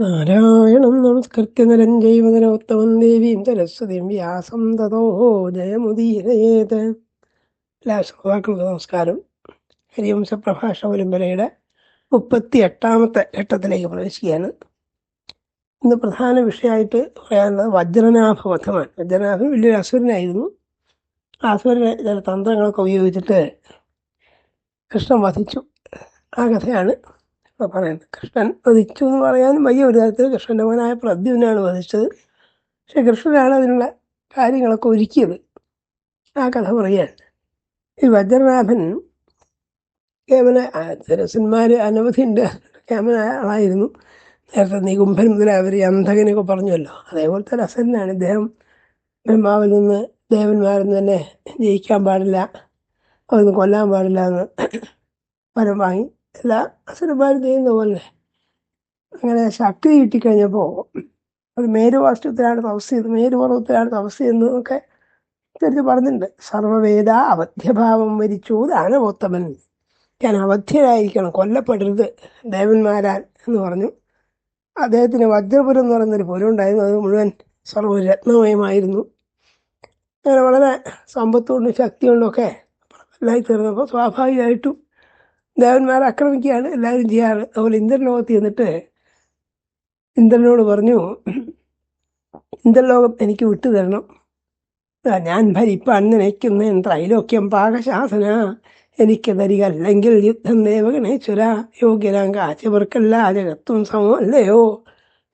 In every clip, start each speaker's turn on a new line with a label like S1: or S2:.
S1: നാരായണം നമസ്കൃത്യ നരം ജൈവതരോത്തമം ദേവീം സരസ്വതിം വ്യാസം തതോ ജയമുദീരയേത്. എല്ലാ ശ്രോതാക്കൾക്കും നമസ്കാരം. ഹരിവംശ പ്രഭാഷ പരമ്പരയുടെ മുപ്പത്തി എട്ടാമത്തെ ഘട്ടത്തിലേക്ക് പ്രവേശിക്കുകയാണ്. ഇന്ന് പ്രധാന വിഷയമായിട്ട് പറയാനുള്ളത് വജ്രനാഭവധമാണ് വജ്രനാഭൻ വലിയൊരു അസുരനായിരുന്നു. അസുരനെ ചില തന്ത്രങ്ങളൊക്കെ ഉപയോഗിച്ചിട്ട് കൃഷ്ണൻ വധിച്ചു. ആ കഥയാണ് പറയുന്നത്. കൃഷ്ണൻ വധിച്ചു എന്ന് പറയാനും വയ്യ. ഒരു തരത്തിൽ കൃഷ്ണന്റെ മകനായ പ്രദ്യുനാണ് വധിച്ചത്. പക്ഷെ കൃഷ്ണനാണ് അതിനുള്ള കാര്യങ്ങളൊക്കെ ഒരുക്കിയത്. ആ കഥ പറയാൻ. ഈ വജ്രനാഭൻ കേമന തിരസന്മാർ അനവധിയുണ്ട് കേവല ആളായിരുന്നു. നേരത്തെ നികുംഭൻ മുതൽ അവർ അന്ധകനൊക്കെ പറഞ്ഞല്ലോ അതേപോലത്തെ രസനാണ് ഇദ്ദേഹം. ബ്രഹ്മാവിൽ നിന്ന് ദേവന്മാരിൽ നിന്ന് തന്നെ ജയിക്കാൻ പാടില്ല. അതൊന്നും കൊല്ലാൻ പാടില്ല എന്ന് വരം വാങ്ങി. എല്ലാ അസുരന്മാരും ചെയ്യുന്ന പോലെ. അങ്ങനെ ശക്തി കിട്ടിക്കഴിഞ്ഞപ്പോൾ അത് മേരുവാഷ്ടത്തിലാണ് തപസ് ചെയ്ത് മേരുപർവത്തിലാണ് തപസ് ചെയ്യുന്നതൊക്കെ തിരിച്ച് പറഞ്ഞിട്ടുണ്ട്. സർവവേദ അവധ്യഭാവം മരിച്ചു ദാനവോത്തമൻ. ഞാൻ അവധ്യരായിരിക്കണം കൊല്ലപ്പെടരുത് ദേവന്മാരാൻ എന്ന് പറഞ്ഞു. അദ്ദേഹത്തിന് വജ്രപുരം എന്ന് പറയുന്നൊരു പുരം ഉണ്ടായിരുന്നു അത് മുഴുവൻ സർവരത്നമയമായിരുന്നു. അങ്ങനെ വളരെ സമ്പത്തുകൊണ്ടും ശക്തി കൊണ്ടൊക്കെ എല്ലായി തീർന്നപ്പോൾ സ്വാഭാവികമായിട്ടും ദേവന്മാരെ ആക്രമിക്കുകയാണ് എല്ലാവരും ചെയ്യാറ്. അതുപോലെ ഇന്ദ്രലോകത്ത് ചെന്നിട്ട് ഇന്ദ്രനോട് പറഞ്ഞു ഇന്ദ്രലോകം എനിക്ക് വിട്ടു തരണം. ആ, ഞാൻ ഭരിപ്പാൻ നനയ്ക്കുന്ന ത്രൈലോക്യം പാകശാസന എനിക്ക് തരിക അല്ലെങ്കിൽ യുദ്ധം ദേവഗണേശ്വര യോഗ്യരാം കാശ്യവർക്കല്ല ജഗത്തും സമമല്ലയോ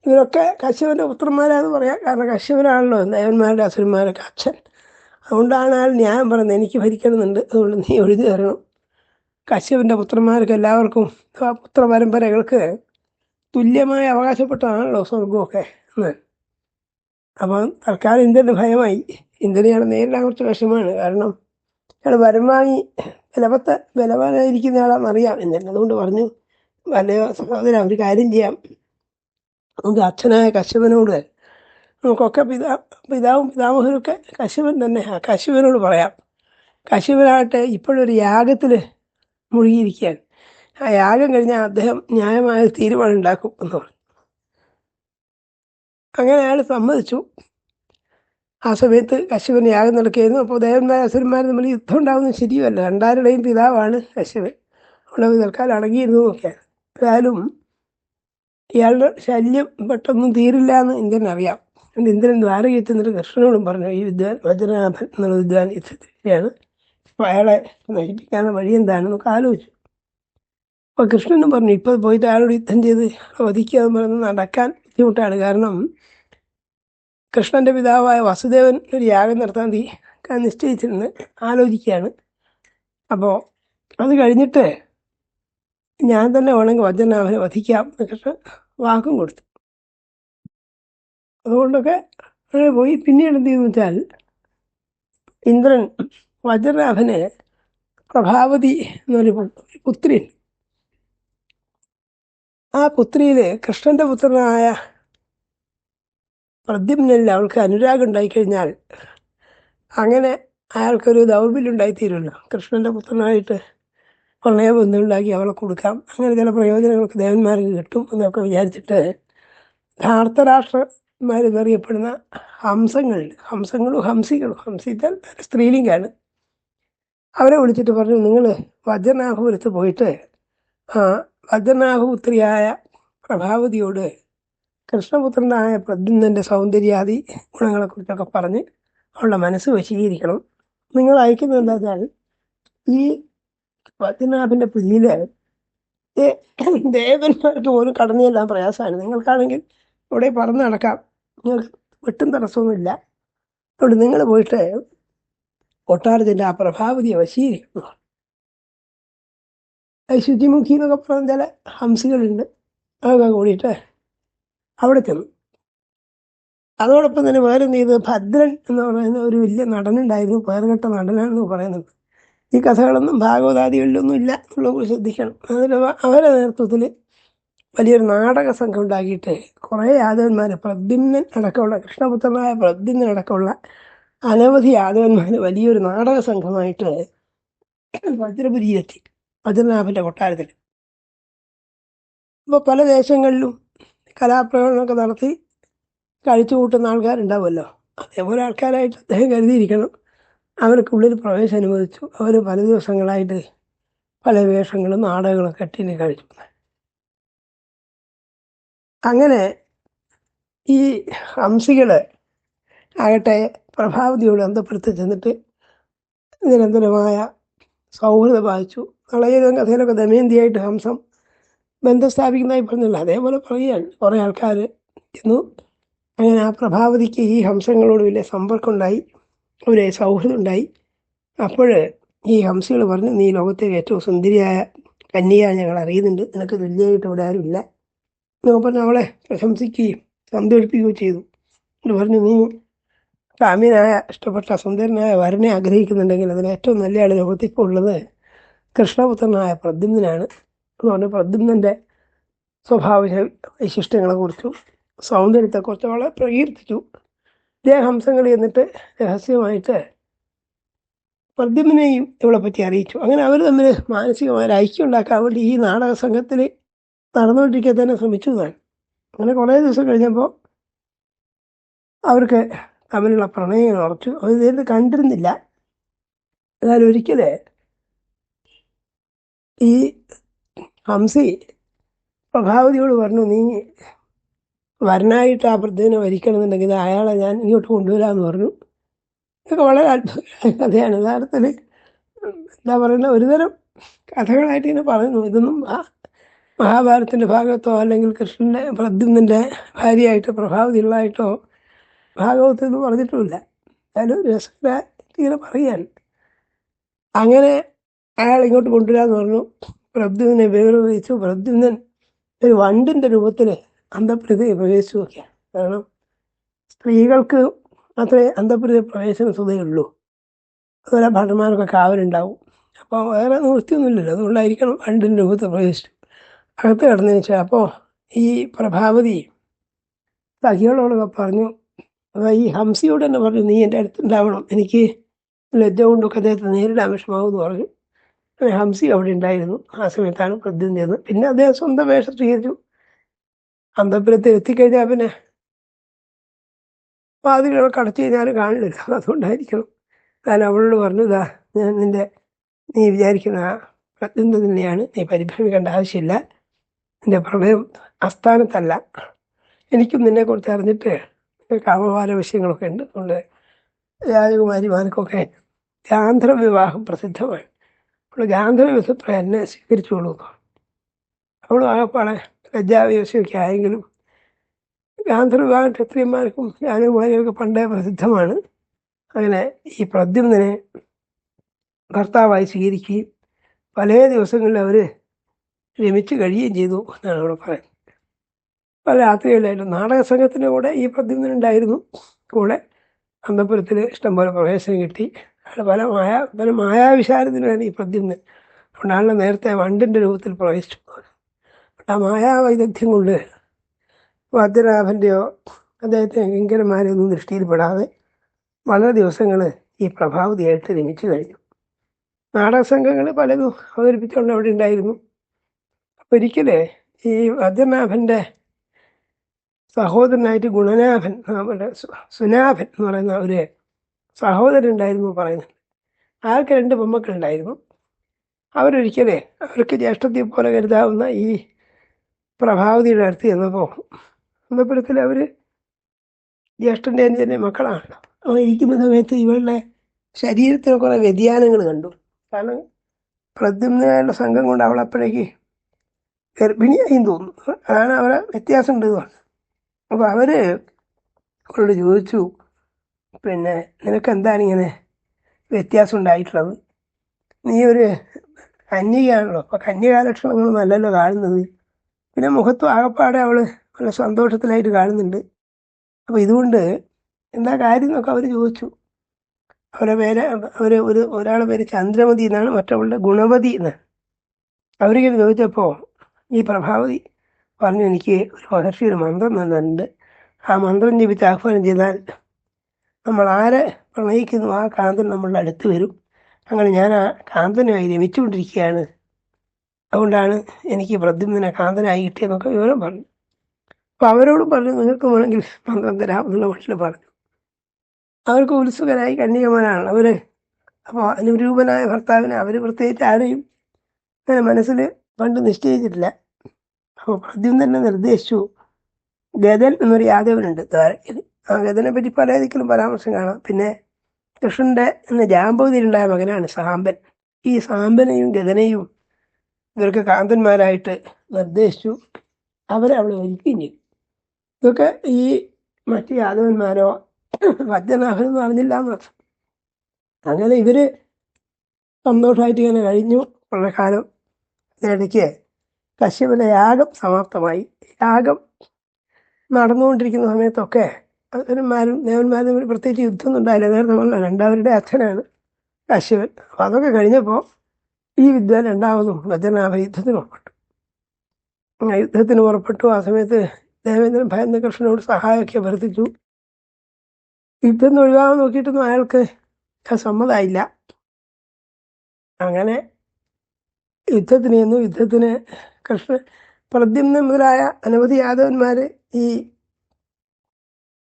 S1: ഇവരൊക്കെ കശ്യപന്റെ പുത്രന്മാരാന്ന് പറയാം. കാരണം കശ്യപനാണല്ലോ ദേവന്മാരുടെ അസുരന്മാരൊക്കെ അച്ഛൻ. അതുകൊണ്ടാണ് ആൾ ന്യായം പറയുന്നത് എനിക്ക് ഭരിക്കണമെന്നുണ്ട്. അതുകൊണ്ട് നീ എഴുതി തരണം കശ്യപന്റെ പുത്രന്മാർക്ക് എല്ലാവർക്കും ആ പുത്രപരമ്പരകൾക്ക് തുല്യമായി അവകാശപ്പെട്ടതാണല്ലോ സ്വർഗമൊക്കെ എന്ന്. അപ്പം തൽക്കാലം ഇന്ദ്രന് ഭയമായി. ഇന്ദ്രനെയാണ് നേരിടാൻ കുറച്ച് വിഷമമാണ്. കാരണം അയാൾ വാങ്ങി ബലവത്ത ബലവാനായിരിക്കുന്ന ആളാണെന്നറിയാം ഇന്ദ്രൻ അതുകൊണ്ട് പറഞ്ഞു വല്ല സഹോദര ഒരു കാര്യം ചെയ്യാം. നമുക്ക് അച്ഛനായ കശ്യപനോട് നമുക്കൊക്കെ പിതാ പിതാവും പിതാമഹനൊക്കെ കശ്യപൻ തന്നെ ആ കശ്യപനോട് പറയാം. കശ്യപനാകട്ടെ ഇപ്പോഴൊരു യാഗത്തിൽ മുഴുകിയിരിക്കുകയാണ്. ആ യാഗം കഴിഞ്ഞാൽ അദ്ദേഹം ന്യായമായ തീരുമാനം ഉണ്ടാക്കും എന്ന് പറഞ്ഞു. അങ്ങനെ അയാൾ സമ്മതിച്ചു. ആ സമയത്ത് കശ്യപൻ യാഗം നടക്കുകയായിരുന്നു. അപ്പോൾ ദേവന്മാർ അസുരന്മാർ തമ്മിൽ യുദ്ധം ഉണ്ടാകുന്നത് ശരിയല്ല രണ്ടാരുടെയും പിതാവാണ് കശ്യപൻ. അവിടെ തൽക്കാലം അടങ്ങിയിരുന്നു നോക്കിയാണ് ഏതായാലും ഇയാളുടെ ശല്യം പെട്ടെന്നും തീരില്ല എന്ന് ഇന്ദ്രൻ അറിയാം. അതുകൊണ്ട് ഇന്ദ്രൻ ദ്വാരകയിൽ ചെന്നിട്ട് കൃഷ്ണനോടും പറഞ്ഞു ഈ വിദ്വാൻ വജ്രനാഭൻ എന്നുള്ള വിദ്വാൻ യുദ്ധത്തിലാണ് അപ്പോൾ അയാളെ നശിപ്പിക്കാനുള്ള വഴി എന്താണെന്നൊക്കെ ആലോചിച്ചു. അപ്പോൾ കൃഷ്ണനും പറഞ്ഞു ഇപ്പോൾ പോയിട്ട് അയാളോട് യുദ്ധം ചെയ്ത് വധിക്കുക എന്ന് പറയുന്നത് നടക്കാൻ ബുദ്ധിമുട്ടാണ്. കാരണം കൃഷ്ണന്റെ പിതാവായ വസുദേവൻ ഒരു യാഗം നടത്താൻ തീ നിശ്ചയിച്ചിരുന്ന് ആലോചിക്കുകയാണ്. അപ്പോൾ അത് കഴിഞ്ഞിട്ട് ഞാൻ തന്നെ വേണമെങ്കിൽ വജ്രനാഭനെ വധിക്കാം എന്ന് കൃഷ്ണൻ വാക്കും കൊടുത്തു. അതുകൊണ്ടൊക്കെ അങ്ങനെ പോയി. പിന്നീട് എന്ത് ചെയ്തു വെച്ചാൽ ഇന്ദ്രൻ വജ്രനാഭന് പ്രഭാവതി എന്നൊരു പുത്രി ആ പുത്രിയിൽ കൃഷ്ണന്റെ പുത്രനായ പ്രദ്യുമ്നിൽ അവൾക്ക് അനുരാഗം ഉണ്ടായിക്കഴിഞ്ഞാൽ അങ്ങനെ അയാൾക്കൊരു ദൗർബല്യം ഉണ്ടായിത്തീരുമല്ലോ കൃഷ്ണന്റെ പുത്രനായിട്ട് പ്രണയബന്ധം ഉണ്ടാക്കി അവളെ കൊടുക്കാം. അങ്ങനെ ചില പ്രയോജനങ്ങൾക്ക് ദേവന്മാർക്ക് കിട്ടും എന്നൊക്കെ വിചാരിച്ചിട്ട് ധാർത്തരാഷ്ട്രന്മാരെന്നറിയപ്പെടുന്ന ഹംസങ്ങളുണ്ട് ഹംസങ്ങളും ഹംസികളും ഹംസിച്ചാൽ സ്ത്രീലിംഗാണ്. അവരെ വിളിച്ചിട്ട് പറഞ്ഞു നിങ്ങൾ വജ്രനാഭപുരത്ത് പോയിട്ട് ആ വജ്രനാഭപുത്രിയായ പ്രഭാവതിയോട് കൃഷ്ണപുത്രനായ പ്രദ്യുന്നന്റെ സൗന്ദര്യാദി ഗുണങ്ങളെക്കുറിച്ചൊക്കെ പറഞ്ഞ് അവളുടെ മനസ്സ് വശീകരിക്കണം. നിങ്ങൾ അയക്കുന്നത് എന്താ വെച്ചാൽ ഈ വജ്രനാഥിന്റെ പുലിയിൽ ദേവന്മാർക്ക് പോലും കടന്നു പ്രയാസമാണ്. നിങ്ങൾക്കാണെങ്കിൽ ഇവിടെ പറന്ന് നടക്കാം. നിങ്ങൾക്ക് വെട്ടും തടസ്സമൊന്നുമില്ല. അതുകൊണ്ട് നിങ്ങൾ പോയിട്ട് കൊട്ടാരത്തിന്റെ ആ പ്രഭാവതിയെ വശീകരിക്കുന്നു അത് ശുചിമുഖി എന്നൊക്കെ പറഞ്ഞ ചില ഹംസികളുണ്ട്. അതൊക്കെ കൂടിയിട്ട് അവിടെ ചെന്നു. അതോടൊപ്പം തന്നെ വേറെ ചെയ്തു ഭദ്രൻ എന്ന് പറയുന്ന ഒരു വലിയ നടനുണ്ടായിരുന്നു. പേർകെട്ട നടനാണെന്ന് പറയുന്നത്. ഈ കഥകളൊന്നും ഭാഗവതാദികളിലൊന്നും ഇല്ല എന്നുള്ളത് ശ്രദ്ധിക്കണം. അതിൽ അവരുടെ നേതൃത്വത്തിൽ വലിയൊരു നാടക സംഘം ഉണ്ടാക്കിയിട്ട് കുറേ യാദവന്മാർ പ്രദ്യുമ്നൻ അടക്കമുള്ള കൃഷ്ണപുത്രനായ പ്രദ്യുമ്നൻ അടക്കമുള്ള അനവധി യാദവന്മാർ വലിയൊരു നാടക സംഘമായിട്ട് വജ്രപുരിയിലെത്തി വജ്രനാഭന്റെ കൊട്ടാരത്തിൽ അപ്പോൾ പല ദേശങ്ങളിലും കലാപ്രകടനമൊക്കെ നടത്തി കഴിച്ചു കൂട്ടുന്ന ആൾക്കാരുണ്ടാവുമല്ലോ. അതേപോലെ ആൾക്കാരായിട്ട് അദ്ദേഹം കരുതിയിരിക്കണം. അവർക്കുള്ളിൽ പ്രവേശനം അനുവദിച്ചു അവർ പല ദിവസങ്ങളായിട്ട് പല വേഷങ്ങളും നാടകങ്ങളും കെട്ടിനെ കഴിച്ചു. അങ്ങനെ ഈ ഹംസികൾ ആകട്ടെ പ്രഭാവതിയോട് അന്തപ്പുറത്ത് ചെന്നിട്ട് നിരന്തരമായ സൗഹൃദം വായിച്ചു നളയുടെ കഥയിലൊക്കെ ദമയന്തിയായിട്ട് ഹംസം ബന്ധം സ്ഥാപിക്കുന്നതായി പറഞ്ഞില്ല. അതേപോലെ പറയുകയാണ്. കുറേ ആൾക്കാർ ചെന്നു. അങ്ങനെ ആ പ്രഭാവതിക്ക് ഈ ഹംസങ്ങളോട് വലിയ സമ്പർക്കം ഉണ്ടായി ഒരു സൗഹൃദം ഉണ്ടായി അപ്പോൾ ഈ ഹംസികൾ പറഞ്ഞു നീ ലോകത്തെ ഏറ്റവും സുന്ദരിയായ കന്യയാണ് ഞങ്ങൾ അറിയുന്നുണ്ട്. നിനക്ക് തുല്യമായിട്ട് ഇവിടെ ആരുമില്ല. എന്നൊക്കെ പറഞ്ഞ് അവളെ പ്രശംസിക്കുകയും സന്തോഷിപ്പിക്കുകയും ചെയ്തു. എന്ന് പറഞ്ഞു നീ കാമ്യനായ ഇഷ്ടപ്പെട്ട സുന്ദരനായ വരനെ ആഗ്രഹിക്കുന്നുണ്ടെങ്കിൽ അതിന് ഏറ്റവും നല്ല ആൾ ലോകത്തിൽ ഇപ്പോൾ ഉള്ളത് കൃഷ്ണപുത്രനായ പ്രദ്യുമ്നാണ് എന്ന് പറഞ്ഞാൽ പ്രദ്യുമ്നന്റെ സ്വഭാവ വൈശിഷ്ട്യങ്ങളെക്കുറിച്ചും സൗന്ദര്യത്തെക്കുറിച്ചും വളരെ പ്രകീർത്തിച്ചു. ദേഹംസങ്ങൾ എന്നിട്ട് രഹസ്യമായിട്ട് പ്രദ്യുമ്നെയും ഇവളെ പറ്റി അറിയിച്ചു. അങ്ങനെ അവർ തമ്മിൽ മാനസികമായ ഐക്യം ഉണ്ടാക്കാൻ വേണ്ടി ഈ നാടക സംഘത്തിൽ നടന്നുകൊണ്ടിരിക്കാൻ തന്നെ ശ്രമിച്ചു എന്നാണ്. അങ്ങനെ കുറേ ദിവസം കഴിഞ്ഞപ്പോൾ അവർക്ക് തമ്മിലുള്ള പ്രണയം ഉറച്ചു. അവർ നേരിട്ട് കണ്ടിരുന്നില്ല. എന്നാൽ ഒരിക്കൽ ഈ ഹംസി പ്രഭാവതിയോട് പറഞ്ഞു നീ വരനായിട്ട് ആ വരിക്കണം വരിക്കണമെന്നുണ്ടെങ്കിൽ അയാളെ ഞാൻ ഇങ്ങോട്ട് കൊണ്ടുവരാമെന്ന് പറഞ്ഞു. ഇതൊക്കെ വളരെ അത്ഭുതമായ കഥയാണ്. യഥാർത്ഥത്തിൽ എന്താ പറയുന്നത്? ഒരുതരം കഥകളായിട്ട് ഇങ്ങനെ പറയുന്നു. ഇതൊന്നും ആ മഹാഭാരതത്തിന്റെ ഭാഗത്തോ അല്ലെങ്കിൽ കൃഷ്ണന്റെ പ്രദ്യുമ്നന്റെ ഭാര്യയായിട്ടോ പ്രഭാവതിയുള്ളതായിട്ടോ ഭാഗവത്തിൽ നിന്ന് പറഞ്ഞിട്ടുമില്ല. എന്നാലും രസകര ഇങ്ങനെ പറയാൻ. അങ്ങനെ അയാൾ ഇങ്ങോട്ട് കൊണ്ടുവരാന്ന് പറഞ്ഞു. പ്രദ്യുനെ വേർതിരിച്ചു പ്രദ്യുനൻ ഒരു വണ്ടിന്റെ രൂപത്തിൽ അന്തപ്രതയെ പ്രവേശിച്ചു കാരണം സ്ത്രീകൾക്ക് മാത്രമേ അന്തപ്രത പ്രവേശന സുതയുള്ളൂ അതുപോലെ ഭട്ടന്മാരൊക്കെ കാവലുണ്ടാവും. അപ്പോൾ വേറെ നിവൃത്തിയൊന്നുമില്ലല്ലോ. അതുകൊണ്ടായിരിക്കണം വണ്ടിന്റെ രൂപത്തിൽ പ്രവേശിച്ചു അകത്ത് കിടന്നതിന് ശേഷം അപ്പോൾ ഈ പ്രഭാവതി സഖികളോടൊക്കെ പറഞ്ഞു അതാ ഈ ഹംസിയോട് തന്നെ പറഞ്ഞു നീ എന്റെ അടുത്തുണ്ടാവണം. എനിക്ക് ലജ്ജ കൊണ്ടൊക്കെ അദ്ദേഹത്തെ നേരിടാൻ വിഷമാവെന്ന് പറഞ്ഞു. ഹംസി അവിടെ ഉണ്ടായിരുന്നു. ആ സമയത്താണ് പ്രദ്യം ചെയ്തത് പിന്നെ അദ്ദേഹം സ്വന്തം വേഷം സ്വീകരിച്ചു. അന്തപുരത്തിൽ എത്തിക്കഴിഞ്ഞാൽ പിന്നെ വാതിലുകളൊക്കെ അടച്ചു കഴിഞ്ഞാൽ കാണില്ല അതുകൊണ്ടായിരിക്കണം. ഞാൻ അവളോട് പറഞ്ഞു ഇതാ ഞാൻ നിന്റെ നീ വിചാരിക്കുന്ന പ്രദ്യം തന്നെയാണ്. നീ പരിഭ്രമിക്കേണ്ട ആവശ്യമില്ല. നിന്റെ പ്രണയം അസ്ഥാനത്തല്ല എനിക്കും നിന്നെക്കുറിച്ച് അറിഞ്ഞിട്ട് കാമപാല വിഷയങ്ങളൊക്കെ ഉണ്ട്. അതുകൊണ്ട് രാജകുമാരിമാർക്കൊക്കെ ഗാന്ധർവ വിവാഹം പ്രസിദ്ധമാണ്. അപ്പോൾ വിധത്തിൽ എന്നെ സ്വീകരിച്ചോളൂ അവൾ ആകപ്പാടെ ലജ്ജാവിവശമൊക്കെ ആയെങ്കിലും ഗാന്ധർവ വിവാഹം ക്ഷത്രിയന്മാർക്കും രാജകുമാരികൾക്ക് പണ്ടേ പ്രസിദ്ധമാണ്. അങ്ങനെ ഈ പ്രദ്യുമ്നെ ഭർത്താവായി സ്വീകരിക്കുകയും പല ദിവസങ്ങളിൽ അവർ രമിച്ചു കഴിയുകയും ചെയ്തു എന്നാണ് അവിടെ പറയുന്നത്. പല രാത്രികളിലായിരുന്നു നാടക സംഘത്തിന്റെ കൂടെ ഈ പ്രതിനിധി ഉണ്ടായിരുന്നു കൂടെ അന്തപുരത്തിൽ ഇഷ്ടംപോലെ പ്രവേശനം കിട്ടി. പല മായ പല മായാവിശാരത്തിനാണ് ഈ പ്രദ്യുമ്നൻ അതുകൊണ്ടാണല്ലോ നേരത്തെ വണ്ടിന്റെ രൂപത്തിൽ പ്രവേശിച്ചു. ആ മായാവൈദഗ്ധ്യം കൊണ്ട് ഭദ്രനാഭന്റെയോ അദ്ദേഹത്തെ കിങ്കരന്മാരെ ഒന്നും ദൃഷ്ടിയിൽപ്പെടാതെ വളരെ ദിവസങ്ങൾ ഈ പ്രഭാവതിയായിട്ട് രമിച്ചു കഴിഞ്ഞു. നാടക സംഘങ്ങൾ പലതും അവതരിപ്പിച്ചുകൊണ്ട് അവിടെ ഉണ്ടായിരുന്നു. അപ്പോൾ ഒരിക്കലേ ഈ ഭദ്രനാഭന്റെ സഹോദരനായിട്ട് ഗുണനാഭൻ നമ്മുടെ സുനാഭൻ എന്ന് പറയുന്ന ഒരു സഹോദരൻ ഉണ്ടായിരുന്നു പറയുന്നുണ്ട് ആൾക്ക് രണ്ട് പെമ്മക്കളുണ്ടായിരുന്നു. അവരൊരിക്കലേ അവർക്ക് ജ്യേഷ്ഠത്തെ പോലെ കരുതാവുന്ന ഈ പ്രഭാവതിയുടെ അടുത്ത് ചെന്നപ്പോൾ അന്നപ്പുറത്തിൽ അവർ ജ്യേഷ്ഠന്റെ അനുജന്റെ മക്കളാണല്ലോ അപ്പോൾ ഇരിക്കുന്ന സമയത്ത് ഇവളുടെ ശരീരത്തിന് കുറേ വ്യതിയാനങ്ങൾ കണ്ടു. കാരണം പ്രദ്യുമ്നയുടെ സംഘം കൊണ്ട് അവളപ്പോഴേക്ക് ഗർഭിണിയായി തോന്നുന്നു. അതാണ് അവരെ വ്യത്യാസം ഉണ്ടെന്ന് പറഞ്ഞു. അപ്പോൾ അവർ അവരോട് ചോദിച്ചു പിന്നെ നിനക്ക് എന്താണ് ഇങ്ങനെ വ്യത്യാസം ഉണ്ടായിട്ടുള്ളത്? നീ ഒരു കന്യകയാണല്ലോ അപ്പോൾ കന്യകാലക്ഷണങ്ങളൊന്നും അല്ലല്ലോ കാണുന്നത്. പിന്നെ മുഖത്തും ആകപ്പാടെ അവൾ നല്ല സന്തോഷത്തിലായിട്ട് കാണുന്നുണ്ട്. അപ്പോൾ ഇതുകൊണ്ട് എന്താ കാര്യം എന്നൊക്കെ അവർ ചോദിച്ചു. അവരെ പേര് അവർ ഒരു ഒരാളെ പേര് ചന്ദ്രമതി എന്നാണ് മറ്റവളുടെ ഗുണവതി എന്നാണ്. അവരിങ്ങനെ ചോദിച്ചപ്പോൾ ഈ പ്രഭാവതി പറഞ്ഞു എനിക്ക് ഒരു മഹർഷി ഒരു മന്ത്രം തന്നിട്ടുണ്ട്. ആ മന്ത്രം ജപിച്ച് ആഹ്വാനം ചെയ്താൽ നമ്മൾ ആരെ പ്രണയിക്കുന്നു? ആ കാന്തൻ നമ്മളുടെ അടുത്ത് വരും. അങ്ങനെ ഞാൻ ആ കാന്തനുമായി രമിച്ചുകൊണ്ടിരിക്കുകയാണ്. അതുകൊണ്ടാണ് എനിക്ക് പ്രദ്യുമ്നെ കാന്തനായി കിട്ടിയെന്നൊക്കെ വിവരം പറഞ്ഞു. അപ്പോൾ അവരോട് പറഞ്ഞു നിങ്ങൾക്ക് വേണമെങ്കിൽ മന്ത്രം തരാം എന്നുള്ള വീട്ടിൽ പറഞ്ഞു. അവർക്ക് ഉത്സുകരായി കന്യകമാരാണ് അവർ അപ്പോൾ അനുരൂപനായ ഭർത്താവിനെ അവർ പ്രത്യേകിച്ച് ആരെയും അങ്ങനെ മനസ്സിൽ പണ്ട് നിശ്ചയിച്ചിട്ടില്ല. ആദ്യം തന്നെ നിർദ്ദേശിച്ചു. ഗദൻ എന്നൊരു യാദവനുണ്ട് ദ്വാരകയിൽ ആ ഗദനെ പറ്റി പല ദിക്കിലും പരാമർശം കാണാം. പിന്നെ കൃഷ്ണന്റെ എന്ന ജാമ്പവതിയിലുണ്ടായ മകനാണ് സാമ്പൻ. ഈ സാമ്പനെയും ഗദനെയും ഇവർക്ക് കാന്തന്മാരായിട്ട് നിർദ്ദേശിച്ചു. അവരെ അവളെ ഒരുക്കുകയും ചെയ്തു. ഇതൊക്കെ ഈ മറ്റു യാദവന്മാരോ വജ്രനാഭൻ എന്ന് പറഞ്ഞില്ല എന്നർത്ഥം അങ്ങനെ ഇവർ സന്തോഷമായിട്ട് ഇങ്ങനെ കഴിഞ്ഞു. വളരെ കാലം ഇതിനിടയ്ക്ക് കശ്യപന്റെ യാഗം സമാപ്തമായി. യാഗം നടന്നുകൊണ്ടിരിക്കുന്ന സമയത്തൊക്കെ അസുരന്മാരും ദേവന്മാരും തമ്മിൽ പ്രത്യേകിച്ച് യുദ്ധമൊന്നും ഉണ്ടായില്ല. നേരത്തെ പറഞ്ഞ രണ്ടാവരുടെ അച്ഛനാണ് കശ്യപൻ അപ്പം അതൊക്കെ കഴിഞ്ഞപ്പോൾ ഈ വിദ്വാൻ രണ്ടാമതും വജ്രനാഭ യുദ്ധത്തിന് പുറപ്പെട്ടു. യുദ്ധത്തിന് പുറപ്പെട്ടു. ആ സമയത്ത് ദേവേന്ദ്രൻ ഭയന്ന കൃഷ്ണനോട് സഹായമൊക്കെ അഭ്യർത്ഥിച്ചു. യുദ്ധം ഒഴിവാകാൻ നോക്കിയിട്ടൊന്നും അയാൾക്ക് സമ്മതമായില്ല. അങ്ങനെ യുദ്ധത്തിന് ചെന്നു യുദ്ധത്തിന് കൃഷ്ണ പ്രദ്യുമ്ന മുതലായ അനവധി യാദവന്മാർ ഈ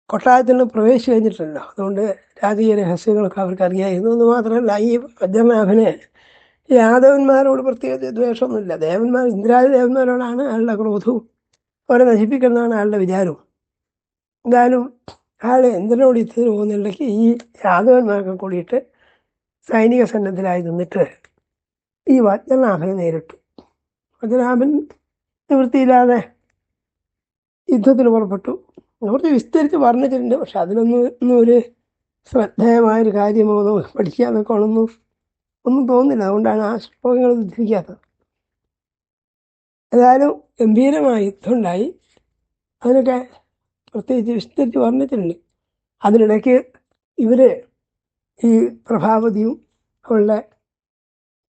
S1: കൊട്ടാരത്തിൽ പ്രവേശിച്ചു കഴിഞ്ഞിട്ടുണ്ടല്ലോ അതുകൊണ്ട് രാജകീയ രഹസ്യങ്ങളൊക്കെ അവർക്ക് അറിയായിരുന്നു. എന്ന് മാത്രമല്ല ഈ വജ്രനാഭന് യാദവന്മാരോട് പ്രത്യേക ദ്വേഷമൊന്നുമില്ല. ദേവന്മാർ ഇന്ദ്രാദി ദേവന്മാരോടാണ് അയാളുടെ ക്രോധവും. അവരെ നശിപ്പിക്കുന്നതാണ് അയാളുടെ വിചാരവും. എന്തായാലും അയാൾ എന്തിനോട് യുദ്ധത്തിന് പോകുന്നില്ലെങ്കിൽ ഈ യാദവന്മാരൊക്കെ കൂടിയിട്ട് സൈനിക സന്നദ്ധരായി നിന്നിട്ട് ഈ വജ്രനാഭനെ നേരിട്ടു. വജ്രനാഭൻ നിവൃത്തിയില്ലാതെ യുദ്ധത്തിൽ പുറപ്പെട്ടു. കുറച്ച് വിസ്തരിച്ച് പറഞ്ഞിട്ടുണ്ട് പക്ഷെ അതിലൊന്നും ഒന്നും ഒരു ശ്രദ്ധേയമായൊരു കാര്യമോ ഒന്നും പഠിക്കാനൊക്കെ ഒന്നും ഒന്നും തോന്നുന്നില്ല. അതുകൊണ്ടാണ് ആ ശ്ലോകങ്ങൾ ഉദ്ധരിക്കാത്തത്. ഏതായാലും ഗംഭീരമായ യുദ്ധം ഉണ്ടായി അതിനൊക്കെ പ്രത്യേകിച്ച് വിസ്തരിച്ച് പറഞ്ഞിട്ടുണ്ട് അതിനിടയ്ക്ക് ഇവർ ഈ പ്രഭാവതിയും അവളുടെ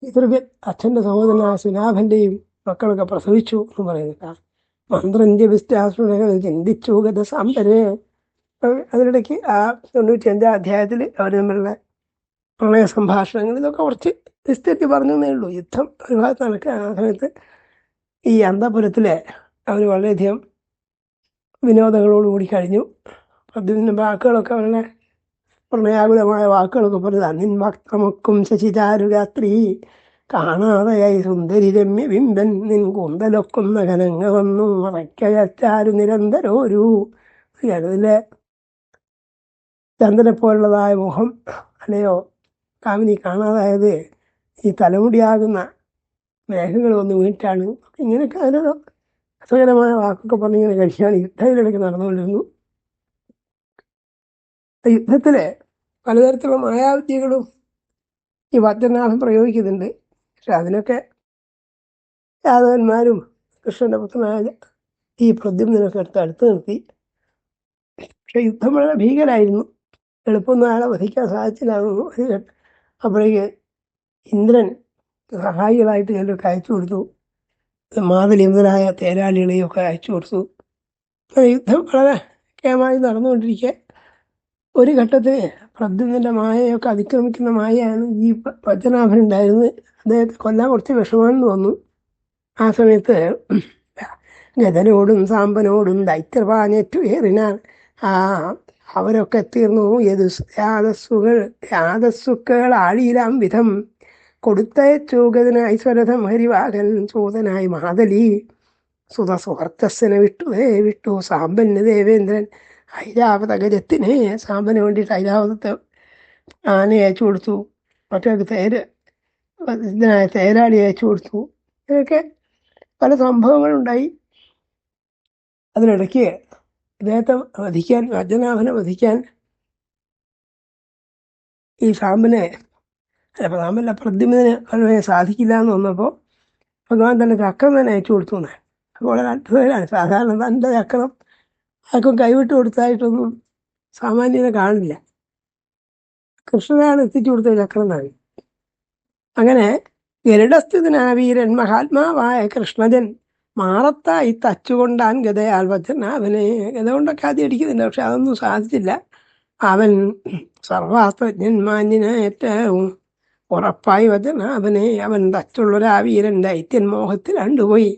S1: പിതൃവ്യൻ അച്ഛന്റെ സഹോദരനായ സുനാഭന്റെയും മക്കളൊക്കെ പ്രസവിച്ചു എന്ന് പറയുന്നത്. മന്ത്രഞ്ച വിസ്റ്റാസുരകൾ ചിന്തിച്ചു ഗത സാമ്പരെ. അതിനിടയ്ക്ക് ആ തൊണ്ണൂറ്റി അഞ്ചാം അധ്യായത്തിൽ അവർ തമ്മിലുള്ള പ്രളയ സംഭാഷണങ്ങൾ ഇതൊക്കെ കുറച്ച് വിസ്തരിച്ച് പറഞ്ഞു എന്നേ ഉള്ളൂ. യുദ്ധം ഒരു ഭാഗത്ത് നടക്കുക ആ സമയത്ത് ഈ അന്തപുരത്തിലെ അവർ വളരെയധികം വിനോദങ്ങളോടുകൂടി കഴിഞ്ഞു. അതിന്റെ വാക്കുകളൊക്കെ വളരെ പ്രണയാകുലമായ വാക്കുകളൊക്കെ പറഞ്ഞത് നിൻ വക്രമൊക്കും ശശിചാരുരാത്രി കാണാതെയായി സുന്ദരി രമ്യ ബിംബൻ നിൻ കൂന്തലൊക്കുന്ന കനങ്ങ വന്നു മറയ്ക്കയച്ചാരു നിരന്തരോരു. അതിലെ ചന്ദ്രനെ പോലുള്ളതായ മുഖം അല്ലയോ കാമിനി കാണാതായത് ഈ തലമുടിയാകുന്ന മേഘങ്ങൾ വന്ന് വീണിട്ടാണ്. ഇങ്ങനെയൊക്കെ അതിനൊരു രസകരമായ വാക്കൊക്കെ പറഞ്ഞിങ്ങനെ കഴിച്ചാണ് ഇട്ടയിലിടയ്ക്ക് നടന്നുകൊണ്ടിരുന്നു. യുദ്ധത്തിൽ പലതരത്തിലുള്ള മായാവിദ്യകളും ഈ വജ്രനാഥം പ്രയോഗിക്കുന്നുണ്ട്. പക്ഷെ അതിനൊക്കെ യാദവന്മാരും കൃഷ്ണന്റെ പുത്രനായ ഈ പ്രദ്യുമ്നൊക്കെ എടുത്ത് അടുത്ത് നിർത്തി. പക്ഷെ യുദ്ധം വളരെ ഭീകരായിരുന്നു. എളുപ്പമൊന്നും അയാളെ വധിക്കാൻ സാധിച്ചില്ല അപ്പോഴേക്ക് ഇന്ദ്രൻ സഹായികളായിട്ട് ചിലർക്ക് അയച്ചു കൊടുത്തു. മാതലി മുതലായ തേരാളികളെയൊക്കെ അയച്ചു കൊടുത്തു. യുദ്ധം വളരെ കേമായി നടന്നുകൊണ്ടിരിക്കെ. ഒരു ഘട്ടത്തിൽ പ്രദ്യുമ്നന്റെ മായയൊക്കെ അതിക്രമിക്കുന്ന മായയാണ് ഈ പത്മനാഭൻ ഉണ്ടായിരുന്നത് അദ്ദേഹത്തെ കൊല്ലാൻ കുറച്ച് വിഷമാണെന്ന് തോന്നുന്നു. ആ സമയത്ത് ഗതനോടും സാമ്പനോടും ദൈത്യപാഞ്ഞേറ്റു ഏറിനാൻ ആ അവരൊക്കെ തീർന്നു. യദു യാദസ്സുകൾ യാദസ്സുക്കൾ ആളിയിലാം വിധം. കൊടുത്ത ഗതന ഐശ്വരഥം ഹരിവാകൻ സൂതനായി മാതലി. സുതസുഹർത്തസ്സനെ വിട്ടു. ദേ വിട്ടു. സാമ്പന് ദേവേന്ദ്രൻ ഐരാവത തകരത്തിന് സാമ്പന് വേണ്ടിയിട്ട് ഹൈരാവതത്തെ ആന അയച്ചു കൊടുത്തു. മറ്റൊരു തേര് ഇതിനായ തേരാളി അയച്ചു കൊടുത്തു. ഇതൊക്കെ പല സംഭവങ്ങളുണ്ടായി. അതിനിടയ്ക്ക് ഇദ്ദേഹത്തെ വധിക്കാൻ വജ്രനാഭനെ വധിക്കാൻ ഈ സാമ്പനെ അല്ല സാമ്പല്ല പ്രദ്യുമ്നെ വളരെ സാധിക്കില്ല എന്ന് വന്നപ്പോൾ ഭഗവാൻ തന്നെ ചക്രം തന്നെ അയച്ചു കൊടുത്തു എന്ന് വളരെ അത്ഭുതമാണ് സാധാരണ തന്റെ ചക്രം ആർക്കും കൈവിട്ട് കൊടുത്തായിട്ടൊന്നും സാമാന്യനെ കാണില്ല കൃഷ്ണനാണ് എത്തിച്ചു കൊടുത്ത ചക്രനാവി അങ്ങനെ ഗരുഡസ്ഥിതനാവീരൻ മഹാത്മാവായ കൃഷ്ണജൻ മാറത്തായി തച്ചുകൊണ്ടാൻ ഗതയാൽ വജ്രനാഭനെ ഗത കൊണ്ടൊക്കെ ആദ്യം അടിക്കുന്നുണ്ട് പക്ഷെ അതൊന്നും സാധിച്ചില്ല. അവൻ സർവാസ്ത്രജ്ഞൻ ഏറ്റവും ഉറപ്പായി അവനെ. അവൻ തച്ചുള്ളൊരാവീരൻ ദൈത്യൻ മോഹത്തിൽ കണ്ടുപോയി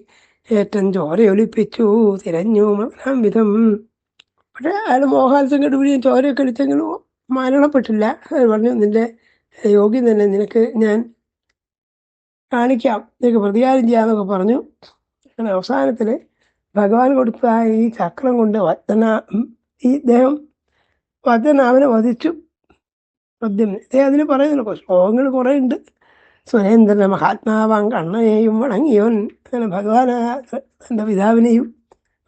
S1: ഏറ്റം ചോരയൊലിപ്പിച്ചു തിരഞ്ഞു മരണം വിധം. പക്ഷേ അയാൾ മോഹാത്സം കണ്ടുപിടിയും ചോരയൊക്കെ അടിച്ചെങ്കിലും മരണപ്പെട്ടില്ല. പറഞ്ഞു നിന്റെ യോഗ്യം തന്നെ നിനക്ക് ഞാൻ കാണിക്കാം. നിനക്ക് പ്രതികാരം ചെയ്യാമെന്നൊക്കെ പറഞ്ഞു. അങ്ങനെ അവസാനത്തിൽ ഭഗവാൻ കൊടുത്ത ഈ ചക്രം കൊണ്ട് വത്തന ഈ ഇദ്ദേഹം വത്തനാവനെ വധിച്ചു. പദ്യം ഇതേ അതിൽ പറയുന്നില്ല ശ്ലോകങ്ങൾ കുറേ ഉണ്ട് സുരേന്ദ്രന മഹാത്മാവാൻ കണ്ണനെയും വണങ്ങിയവൻ. അങ്ങനെ ഭഗവാൻ തന്റെ പിതാവിനെയും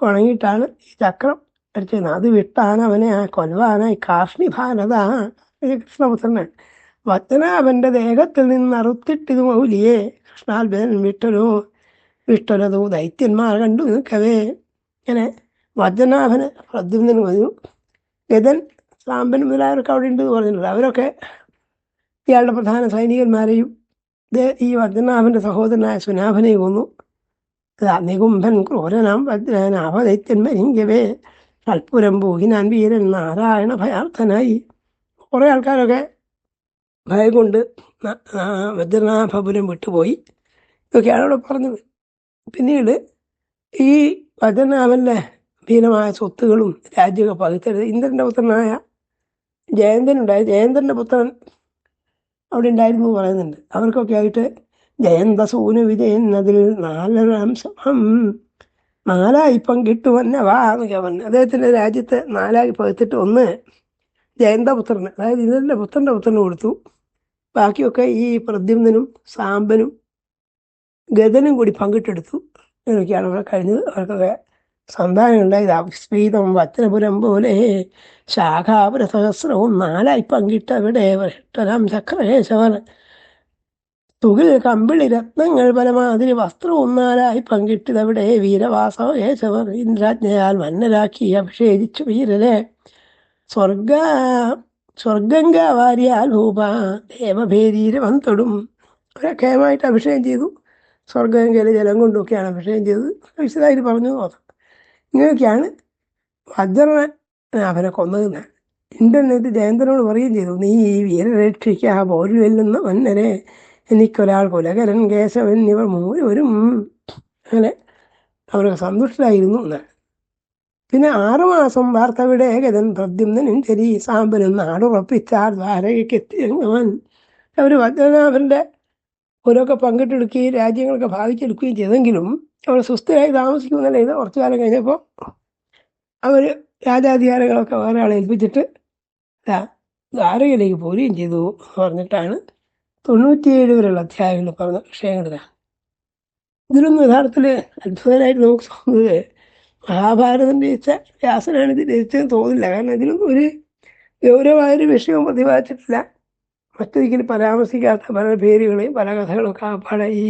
S1: വണങ്ങിയിട്ടാണ് ഈ ചക്രം അടിച്ചത് അത് വിട്ടാൻ അവനെ ആ കൊല്ലാനായി കാഷ്ണി ഭാരത കൃഷ്ണപുത്രനാണ് വത്തനാഭന്റെ ദേഹത്തിൽ നിന്ന് അറുത്തിട്ടിത് മൗലിയെ. കൃഷ്ണാൽബൻ വിട്ടൊരു വിട്ടൊരതു ദൈത്യന്മാർ കണ്ടു നിൽക്കവേ. ഇങ്ങനെ വജ്രനാഭന് പ്രദ്യുമ്നന് വന്നു. ഗതൻ സാമ്പൻ മുതലായവരൊക്കെ അവിടെ ഉണ്ട് പറഞ്ഞിട്ടുണ്ട്. അവരൊക്കെ ഇയാളുടെ പ്രധാന സൈനികന്മാരെയും ഈ വർദ്ധനാഭന്റെ സഹോദരനായ സുനാഭനെ കൊന്നു. നികുംഭൻ ക്രൂരനാം വജ്രനാഭ ദൈത്യൻ മരിങ്കവേ കൽപ്പുരം ഭൂഹിനാൻ വീരൻ നാരായണ ഭയാർത്ഥനായി. കുറേ ആൾക്കാരൊക്കെ ഭയം കൊണ്ട് വജ്രനാഭപുരം വിട്ടുപോയി. ഇതൊക്കെയാണ് അവിടെ പറഞ്ഞത്. പിന്നീട് ഈ വജ്രനാഭന്റെ ഭീനമായ സ്വത്തുകളും രാജ്യമൊക്കെ പകുത്തരുത് ഇന്ദ്രന്റെ പുത്രനായ ജയന്തനുണ്ടായ. ജയന്തന്റെ പുത്രൻ അവിടെ ഉണ്ടായിരുന്നു പറയുന്നുണ്ട്. അവർക്കൊക്കെ ആയിട്ട് ജയന്ത സൂന വിജയൻ അതിൽ നാലരാംശം നാലായി പങ്കിട്ടു വന്നെ വാ എന്നൊക്കെ പറഞ്ഞു. അദ്ദേഹത്തിന്റെ രാജ്യത്ത് നാലായി പകുത്തിട്ട് ഒന്ന് ജയന്തപുത്രന് അതായത് ഇന്ദ്രന്റെ പുത്രന്റെ പുത്രന് കൊടുത്തു. ബാക്കിയൊക്കെ ഈ പ്രദ്യുമ്നും സാമ്പനും ഗതനും കൂടി പങ്കിട്ടെടുത്തു. എന്നൊക്കെയാണ് അവിടെ കഴിഞ്ഞത്. അവർക്കൊക്കെ സന്താനങ്ങളുണ്ടായത് അവിസ്മീതം വജ്രപുരം പോലെ ശാഖാപുര സഹസ്രവും നാലായി പങ്കിട്ടവിടെ വൃഷ്ടനം ചക്രകേശവർ തുകിൽ കമ്പിളി രത്നങ്ങൾ പരമാതിരി വസ്ത്രവും നാലായി പങ്കിട്ടിതവിടെ വീരവാസവ കേശവർ ഇന്ദ്രാജ്ഞയാൽ മന്നരാക്കി അഭിഷേകിച്ചു വീരരെ സ്വർഗ സ്വർഗംഗാവാരിയാൽ ഭൂപ ദേവഭേദീരവൻ തൊടും. അവരൊക്കെയുമായിട്ട് അഭിഷേകം ചെയ്തു. സ്വർഗംഗയിലെ ജലം കൊണ്ടൊക്കെയാണ് അഭിഷേകം ചെയ്തത്. വിശദമായിട്ട് പറഞ്ഞു. ഇങ്ങനെയൊക്കെയാണ് വജ്രനെ അവനെ കൊന്നതെന്ന് ഇന്ദ്രനെത്തി ജയന്തനോട് പറയുകയും ചെയ്തു നീ ഈ വീരരക്ഷിക്ക പോരിൽ വെല്ലുന്ന വന്നരെ എനിക്കൊരാൾ കുലകരൻ കേശവൻ ഇവർ മൂവരും അങ്ങനെ അവർക്ക് സന്തുഷ്ടരായിരുന്നു എന്നാണ് പിന്നെ ആറുമാസം വാർത്തവിടെ ഏകദൻ പ്രദ്യുമ്നും ശരി സാമ്പനും നാടുറപ്പിച്ചാൽ ദ്വാരകയ്ക്ക് എത്തിയവൻ അവർ വജ്രനാഭന്റെ ഓരോക്കെ പങ്കിട്ടെടുക്കുകയും രാജ്യങ്ങളൊക്കെ ബാധിച്ചെടുക്കുകയും ചെയ്തെങ്കിലും അവർ സുസ്ഥിരമായി താമസിക്കുമെന്നല്ല ഇത് കുറച്ചു കാലം കഴിഞ്ഞപ്പോൾ അവർ രാജാധികാരങ്ങളൊക്കെ വേറെ ആളെ ഏൽപ്പിച്ചിട്ട് ദ്വാരകയിലേക്ക് പോരുകയും ചെയ്തു എന്ന് പറഞ്ഞിട്ടാണ് തൊണ്ണൂറ്റിയേഴ് വരെയുള്ള അധ്യായങ്ങൾ പറഞ്ഞ വിഷയങ്ങൾ ഇതിലൊന്നും യഥാർത്ഥത്തിൽ അത്ഭുതമായിട്ട് നമുക്ക് തോന്നുന്നത് മഹാഭാരതം രചിച്ച വ്യാസനാണ് ഇത് രചിച്ചതെന്ന് തോന്നില്ല കാരണം ഇതിലൊന്നും ഒരു ഗൗരവമായൊരു വിഷയവും പ്രതിപാദിച്ചിട്ടില്ല. മറ്റൊരിക്കലും പരാമർശിക്കാത്ത പല പേരുകളെയും പല കഥകളൊക്കെ ആപ്പാടെ ഈ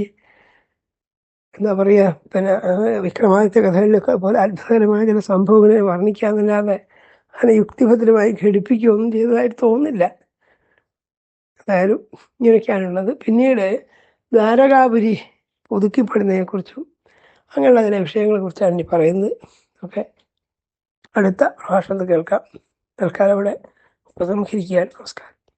S1: എന്താ പറയുക പിന്നെ വിക്രമാദിത്യ കഥകളിലൊക്കെ പോലെ അത്ഭുതകരമായ ചില സംഭവങ്ങളെ വർണിക്കാമെന്നല്ലാതെ അങ്ങനെ യുക്തിഭദ്രമായി ഘടിപ്പിക്കുകയൊന്നും ചെയ്തതായിട്ട് തോന്നുന്നില്ല. എന്തായാലും ഇങ്ങനെയൊക്കെയാണുള്ളത്. പിന്നീട് ദ്വാരകാപുരി ഒതുക്കിപ്പെടുന്നതിനെക്കുറിച്ചും അങ്ങനെയുള്ള ചില വിഷയങ്ങളെക്കുറിച്ചാണ് ഇനി പറയുന്നത്. ഓക്കെ. അടുത്ത ഭാഷണത്തിൽ കേൾക്കാം. തൽക്കാലം ഇവിടെ ഉപസംഹരിക്കുകയാണ്. നമസ്കാരം.